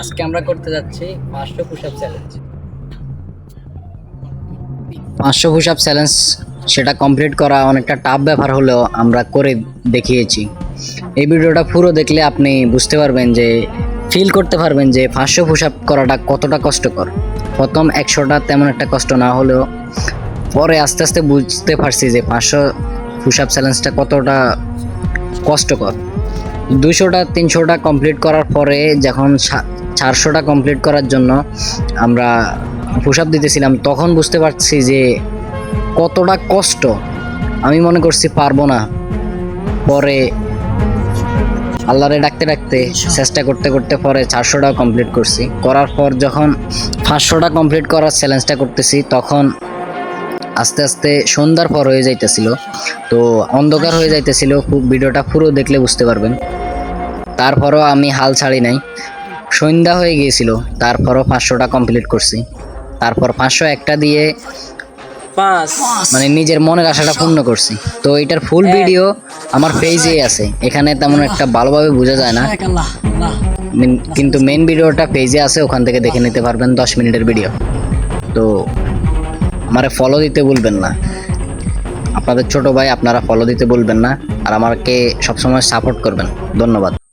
আজকে আমরা করতে যাচ্ছি পাঁচশো পুশ আপ চ্যালেঞ্জ পাঁচশো পুশ চ্যালেঞ্জ সেটা কমপ্লিট করা অনেকটা টাফ ব্যাপার হলেও আমরা করে দেখিয়েছি। এই ভিডিওটা পুরো দেখলে আপনি বুঝতে পারবেন যে ফিল করতে পারবেন যে পাঁচশো পুশ আপ করাটা কতটা কষ্টকর। প্রথম একশোটা তেমন একটা কষ্ট না হলেও পরে আস্তে আস্তে বুঝতে পারছি যে পাঁচশো পুশ আপ চ্যালেঞ্জটা কতটা কষ্টকর। দুশোটা তিনশোটা কমপ্লিট করার পরে যখন চারশোটা কমপ্লিট করার জন্য আমরা পুশ আপ দিতেছিলাম। তখন বুঝতে পারছি যে কতটা কষ্ট আমি মনে করছি পারব না। পরে আল্লাহরে ডাকতে ডাকতে চেষ্টা করতে করতে পরে চারশোটা কমপ্লিট করছি। করার পর যখন পাঁচশোটা কমপ্লিট করার চ্যালেঞ্জটা করতেছি, তখন আস্তে আস্তে সন্ধ্যার পর হয়ে যাইতেছিল। তো অন্ধকার হয়ে যাইতেছিল খুব ভিডিওটা পুরো দেখলে বুঝতে পারবেন। তারপরও আমি হাল ছাড়ি নাই। সন্ধ্যা হয়ে গিয়েছিল তারপরও পাঁচশোটা কমপ্লিট করছি। তারপর পাঁচশো একটা দিয়ে পাঁচ। মানে নিজের মনের আশাটা পূর্ণ করছি। তো এটার ফুল ভিডিও আমার পেজে আছে। এখানে তেমন একটা ভালোভাবে বোঝা যায় না। কিন্তু মেন ভিডিওটা পেজে আছে ওখান থেকে দেখে নিতে পারবেন দশ মিনিটের ভিডিও তো আমারে ফলো দিতে বলবেন না। আপনাদের ছোট ভাই আপনারা ফলো দিতে বলবেন না। আর আমাকে সবসময় সাপোর্ট করবেন। ধন্যবাদ।